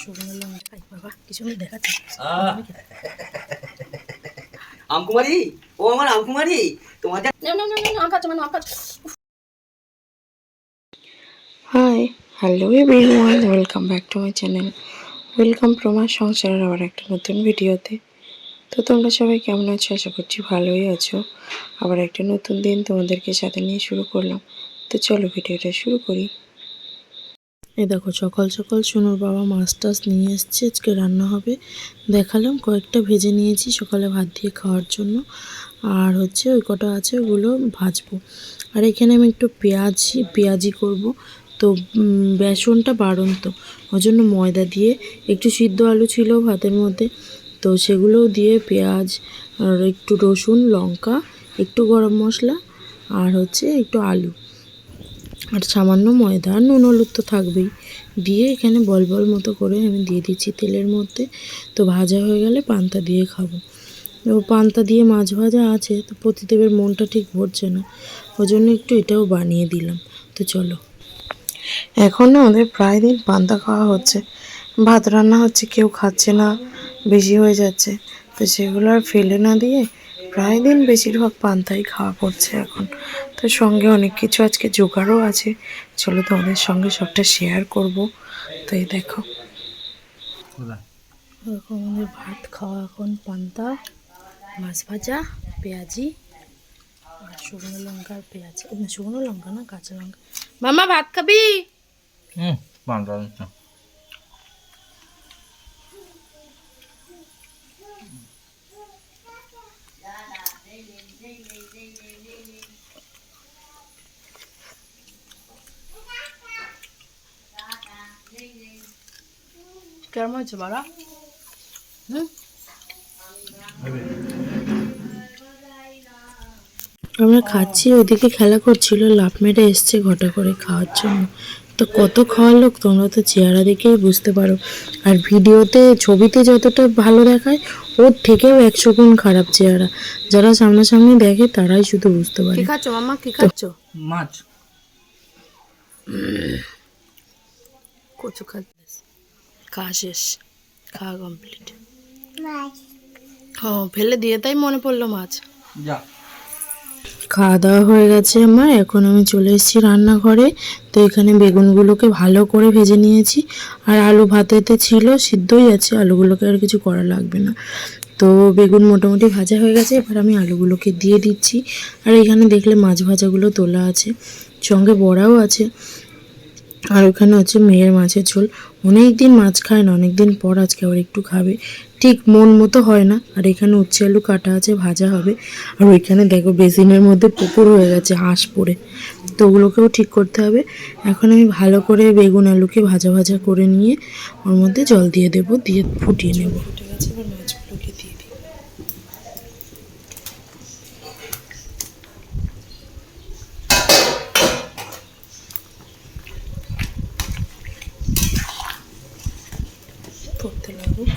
শুকনো লঙ্কা খাই বাবা কিছু দেখাচ্ছে। আমকুমারি? ও আমার আমকুমারি। না না না না মানে hi hello everyone welcome back to my channel welcome প্রমার সংসারের আবার একটা নতুন ভিডিওতে। তো তোমরা সবাই কেমন আছো? আশা করছি ভালোই আছো। আবার একটা নতুন দিন তোমাদেরকে সাথে নিয়ে শুরু করলাম। তো চলো ভিডিওটা শুরু করি। এই দেখো, সকাল সকাল সোনুর বাবা মাছ টাছ নিয়ে এসছে, আজকে রান্না হবে। দেখালাম, কয়েকটা ভেজে নিয়েছি সকালে ভাত দিয়ে খাওয়ার জন্য। আর হচ্ছে ওই কটা আছে, ওগুলো ভাজবো। আর এখানে আমি একটু পেঁয়াজ পেঁয়াজি করব। তো বেসনটা বেসনটা তো ওই জন্য ময়দা দিয়ে। একটু সিদ্ধ আলু ছিল ভাতের মধ্যে, তো সেগুলোও দিয়ে পেঁয়াজ, আর একটু রসুন, লঙ্কা, একটু গরম মশলা, আর হচ্ছে একটু আলু। আর সামান্য ময়দা আর নুন, হলুদ তো থাকবেই। দিয়ে এখানে বল বল মতো করে আমি দিয়ে দিচ্ছি তেলের মধ্যে। তো ভাজা হয়ে গেলে পান্তা দিয়ে খাব। তো পান্তা দিয়ে মাছ ভাজা আছে, তো প্রতিদেবের মনটা ঠিক ভরছে না। ওই জন্য একটু এটাও বানিয়ে দিলাম। তো চলো। এখন না আমাদের প্রায় দিন পান্তা খাওয়া হচ্ছে। ভাত রান্না হচ্ছে, কেউ খাচ্ছে না, বেশি হয়ে যাচ্ছে। তো সেগুলো আর ফেলে না দিয়ে প্রায় দিন বেশিরভাগ পান্তাই খাওয়া পড়ছে এখন। তো সঙ্গে অনেক কিছু আজকে জোগাড়ও আছে। চলো তোমাদের সঙ্গে সবটা শেয়ার করব। তো এই দেখো। এরকম আমাদের ভাত খাওয়া এখন পান্তা মাছ ভাজা পেঁয়াজি আর শুকনো লঙ্কা আর পেঁয়াজ। শুকনো লঙ্কা না কাঁচা লঙ্কা। মামা ভাত খাবি? হুম কেমন হয়েছে বাড়া? আমরা খাচ্ছি, ওদিকে খেলা করছিল লাভ মেরে এসছে ঘটা করে খাওয়ার জন্য। তো কত খাওয়ার লোক তোমরা তো চেহারা দেখেই বুঝতে পারো। আর ভিডিওতে ছবিতে যতটা ভালো দেখায় ওর থেকেও একশো গুণ খারাপ চেহারা। যারা সামনাসামনি দেখে তারাই শুধু বুঝতে পারে। খাচ্ছ মামা কি খাচ্ছ? মাছ। কচু খাচ্ছিস খাওয়া শেষ। খাওয়া কমপ্লিট ও ফেলে দিয়ে তাই মনে পড়ল মাছ। যা। খাওয়া দাওয়া হয়ে গেছে আমার। এখন আমি চলে এসেছি রান্নাঘরে। তো এখানে বেগুনগুলোকে ভালো করে ভেজে নিয়েছি। আর আলু ভাতেতে ছিল, সিদ্ধই আছে। আলুগুলোকে আর কিছু করা লাগবে না। তো বেগুন মোটামুটি ভাজা হয়ে গেছে। এবার আমি আলুগুলোকে দিয়ে দিচ্ছি। আর এখানে দেখলে মাছ ভাজাগুলো তোলা আছে। সঙ্গে বড়াও আছে। আর ওখানে হচ্ছে মেয়ের মাছের ঝোল। অনেক দিন মাছ খায় না অনেক দিন পর আজকে আবার একটু খাবে। ঠিক মন মতো হয় না, আর এখানে উচ্ছে আলু কাটা আছে, ভাজা হবে। আর ওইখানে দেখো বেসিনের মধ্যে পুকুর হয়ে গেছে, হাঁস পড়ে। তো ওগুলোকেও ঠিক করতে হবে। এখন আমি ভালো করে বেগুন আলুকে ভাজা ভাজা করে নিয়ে ওর মধ্যে জল দিয়ে দেবো, দিয়ে ফুটিয়ে নেব। ফুটে গেছে এবার মাছগুলোকে দিয়ে দিই ফুটতে লাগুক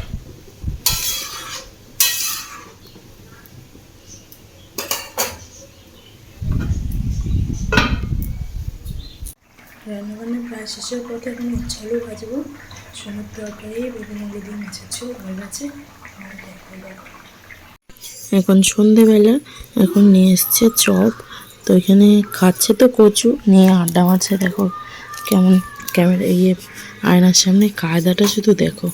রান্নাবান্না প্রায় শেষের পথে এখন উচ্ছে আলু ভাজবো। সোনার তরকারি, বেগুন আলু দিয়ে মাছের ঝোল হয়ে। এখন সন্ধেবেলা, এখন নিয়ে এসছে চপ। তো এখানে খাচ্ছে তো কচু, নিয়ে আড্ডা মারছে, দেখো কেমন ক্যামেরা ইয়ে আয়নার সামনে, কায়দাটা শুধু দেখো।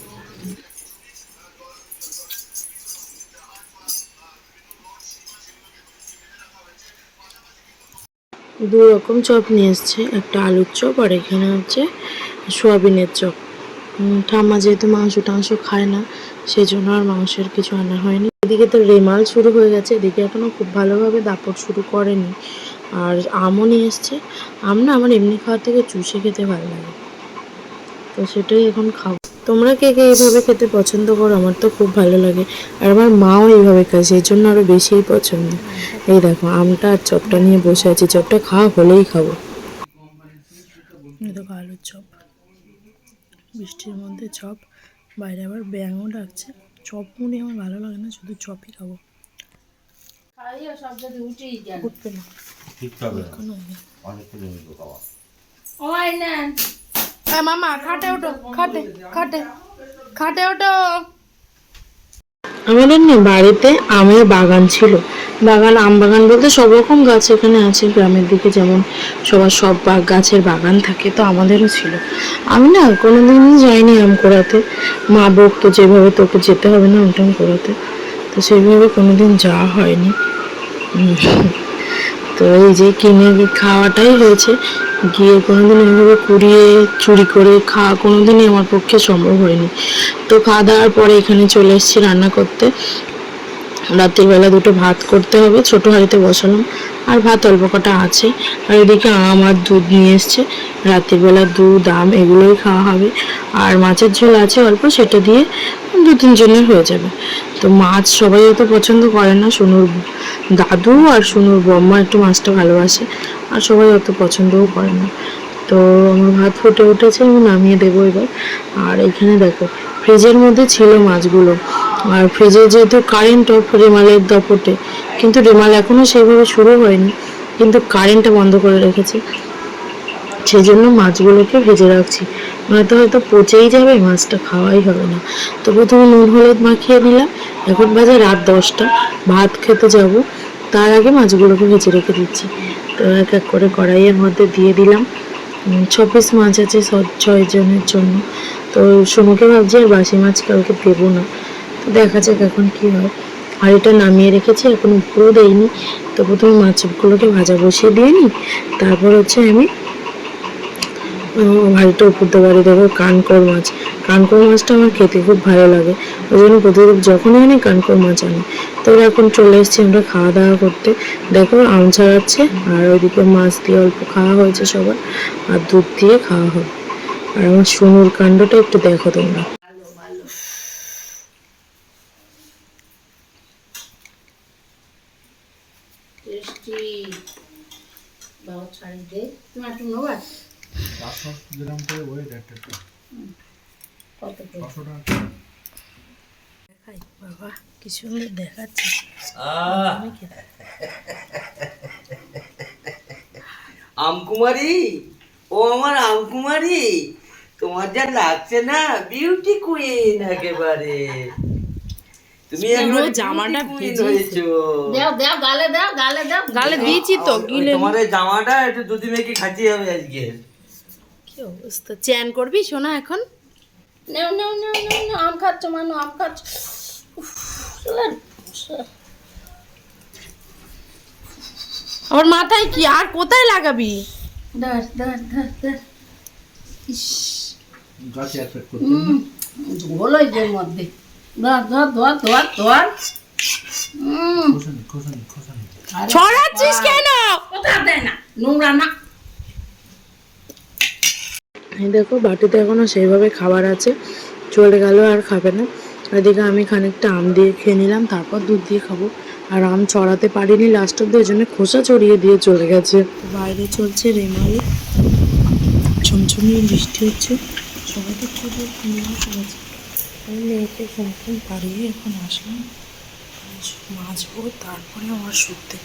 দু রকম চপ নিয়ে এসছে। একটা আলুর চপ আর এখানে হচ্ছে সোয়াবিনের চপ। ঠাম্মা যেহেতু মাংস টাংস খায় না সেই জন্য আর মাংসের কিছু আনা হয়নি। এদিকে তো রেমাল শুরু হয়ে গেছে, এদিকে এখনও খুব ভালোভাবে দাপট শুরু করেনি। আর আমও নিয়ে এসছে। আম না আমার এমনি খাওয়ার থেকে চুষে খেতে ভালো লাগে। তো সেটাই এখন খাব। তোমরা কে কে এইভাবে খেতে পছন্দ করো? আমার তো খুব ভালো লাগে। আর আমার মাও এইভাবে খায় সেই জন্য আরও বেশিই পছন্দ। এই দেখো আমটা আর চপটা নিয়ে বসে আছি। চপটা খাওয়া হলেই খাব। এই দেখো আলুর চপ। বৃষ্টির মধ্যে চপ। বাইরে আবার ব্যাঙও ডাকছে। চপ মুড়ি আমার ভালো লাগে না শুধু চপই খাব। উঠবে না। আমাদের না বাড়িতে আমের বাগান ছিল। বাগান, আম বাগান বলতে সব রকম গাছ এখানে আছে, গ্রামের দিকে যেমন সবার সব গাছের বাগান থাকে, তো আমাদেরও ছিল। আমি না কোনোদিনই যাইনি আম কোড়াতে। মা বকতো যেভাবে তোকে যেতে হবে না আমটাম কোড়াতে। তো সেইভাবে কোনোদিন যাওয়া হয়নি। তো এই যে কিনে খাওয়াটাই হয়েছে। গিয়ে কোনোদিন এভাবে কুড়িয়ে, চুরি করে খাওয়া কোনোদিনই আমার পক্ষে সম্ভব হয়নি। তো খাওয়া দাওয়ার পরে এখানে চলে এসেছি রান্না করতে। রাত্রিবেলা দুটো ভাত করতে হবে, ছোট হাঁড়িতে বসালাম। আর ভাত অল্প কটা আছে। আর এদিকে আম আর দুধ নিয়ে এসছে। রাত্রির বেলা দুধ, আম এগুলোই খাওয়া হবে। আর মাছের ঝোল আছে অল্প, সেটা দিয়ে দু তিনজনের হয়ে যাবে। তো মাছ সবাই অত পছন্দ করে না, সোনুর দাদু আর সোনুর বম্মা একটু মাছটা ভালোবাসে, আর সবাই অত পছন্দও করে না। তো আমার ভাত ফুটে উঠেছে, আমি নামিয়ে দেবো এবার। আর এখানে দেখো, ফ্রিজের মধ্যে ছিল মাছগুলো। আর ফ্রিজে যেহেতু কারেন্ট অফ রেমালের দাপটে, কিন্তু রেমাল এখনও সেইভাবে শুরু হয়নি, কিন্তু কারেন্টটা বন্ধ করে রেখেছে। সেই জন্য মাছগুলোকে ভেজে রাখছি। নয়তো হয়তো পচেই যাবে, মাছটা খাওয়াই হবে না। তো প্রথমে নুন, হলুদ মাখিয়ে দিলাম। এখন বাজে রাত দশটা। ভাত খেতে যাব। তার আগে মাছগুলোকে ভেজে রেখে দিচ্ছি। তো এক এক করে কড়াইয়ের মধ্যে দিয়ে দিলাম। ছ পিস মাছ আছে ছয় জনের জন্য। তো সমুখে ভাবছি আর বাসি মাছ কালকে দেবো না। তো দেখা যাক এখন কি হয়। আর এটা নামিয়ে রেখেছি, এখন উপরেও দেইনি। তো প্রথমে মাছগুলোকে ভাজা বসিয়ে দিয়ে নিই তারপর হচ্ছে আমি ভাইটা উপর বাড়ি দেবো কানকর মাছ। কানকর মাছটা আমার খেতে খুব ভালো লাগে। ওই জন্য প্রতিদিন যখনই আনি কানকর মাছ আনি। তো এখন চলে এসেছি আমরা খাওয়া দাওয়া করতে। দেখো আম ছাড়াচ্ছে আর ওইদিকে মাছ দিয়ে অল্প খাওয়া হয়েছে সবার। আর দুধ দিয়ে খাওয়া হবে আর আমার সোনুর কাণ্ডটা একটু দেখো তোমরা। বাবা ছাড়ি দে। তুমি একটু নেবা? গ্রাম করে ওয়েট একটা কত টাকা দেখাই বাবা কি সুন্দর দেখাচ্ছে আহ, আমি খেতে আমকুমারী? ও আমার আমকুমারী তোমার যা লাগছে না বিউটি কুইন একেবারে। তুমি একবার জামাটা হয়েছো। দাও দাও গালে দাও গালে দাও। গালে দিয়েছি তো গিলে তোমার জামাটা একটু দুধি মেখে খাচ্ছি হবে আজকে। কি অবস্থা চ্যান করবি শোনা এখন? নাও নাও নাও নাও নাও আম খাচ্ছ মানু আম খাচ্ছ। আমার মাথায় কি আর কোথায় লাগাবি? ধর ধর ধর ধর। ইস। ঝোল মধ্যে। ধর ধর ধর ধর ধর। ছড়াচ্ছিস কেন? কোথাও দেয় না নোংরা না। দেখো, বাটিতে এখনও সেইভাবে খাবার আছে। চলে গেল আর খাবে না। এদিকে আমি খানিকটা আম দিয়ে খেয়ে নিলাম, তারপর দুধ দিয়ে খাব। আর আম ছড়াতে পারিনি লাস্ট অব্দি ওই জন্য খোসা চড়িয়ে দিয়ে চলে গেছে। বাইরে চলছে রেমাল। ঝমঝমিয়ে বৃষ্টি হচ্ছে। আমি মেয়েকে ফোন পাড়িয়ে এখন আসলাম। মাজবো তারপরে আমার শুতে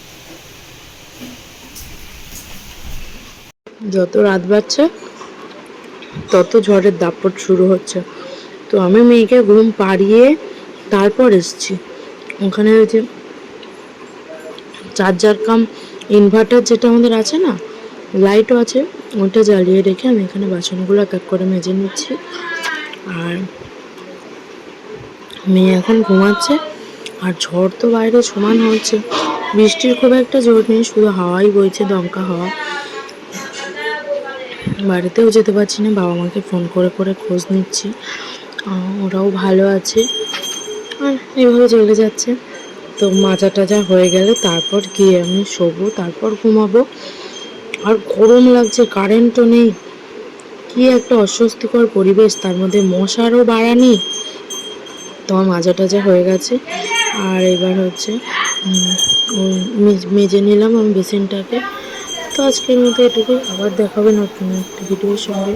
যত রাত বাড়ছে তত ঝড়ের দাপট শুরু হচ্ছে। তো আমি মেয়েকে ঘুম পাড়িয়ে তারপর এসছি। ওখানে ওই যে চার্জার কাম ইনভার্টার যেটা আমাদের আছে না লাইটও আছে, ওটা জ্বালিয়ে রেখে আমি এখানে বাসনগুলো এক এক করে মেজে নিচ্ছি। আর মেয়ে এখন ঘুমাচ্ছে, আর ঝড় তো বাইরে সমান হচ্ছে। বৃষ্টির খুব একটা জোর নেই, শুধু হাওয়াই বইছে, দমকা হাওয়া। বাড়িতেও যেতে পারছি না। বাবা মাকে ফোন করে করে খোঁজ নিচ্ছি। ওরাও ভালো আছে। আর এইভাবে চলে যাচ্ছে। তো মাজা টাজা হয়ে গেলে তারপর গিয়ে আমি শোবো, তারপর ঘুমাবো। আর গরম লাগছে কারেন্টও নেই। কি একটা অস্বস্তিকর পরিবেশ, তার মধ্যে মশারও বাড়ানি। তোমার মাজা টাজা হয়ে গেছে। আর এবার হচ্ছে মেজে নিলাম আমি বেসিনটাকে। তো আজকের মতো এটুকুই। আবার দেখাবে নতুন একটা ভিডিওর সঙ্গে।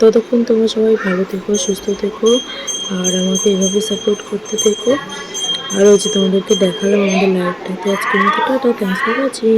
ততক্ষণ তোমরা সবাই ভালো থেকো, সুস্থ থেকো, আর আমাকে এভাবে সাপোর্ট করতে থেকো। আর হচ্ছে তোমাদেরকে দেখালাম আমাদের লাইফটাতে আজকের মতো। Tata thanks for watching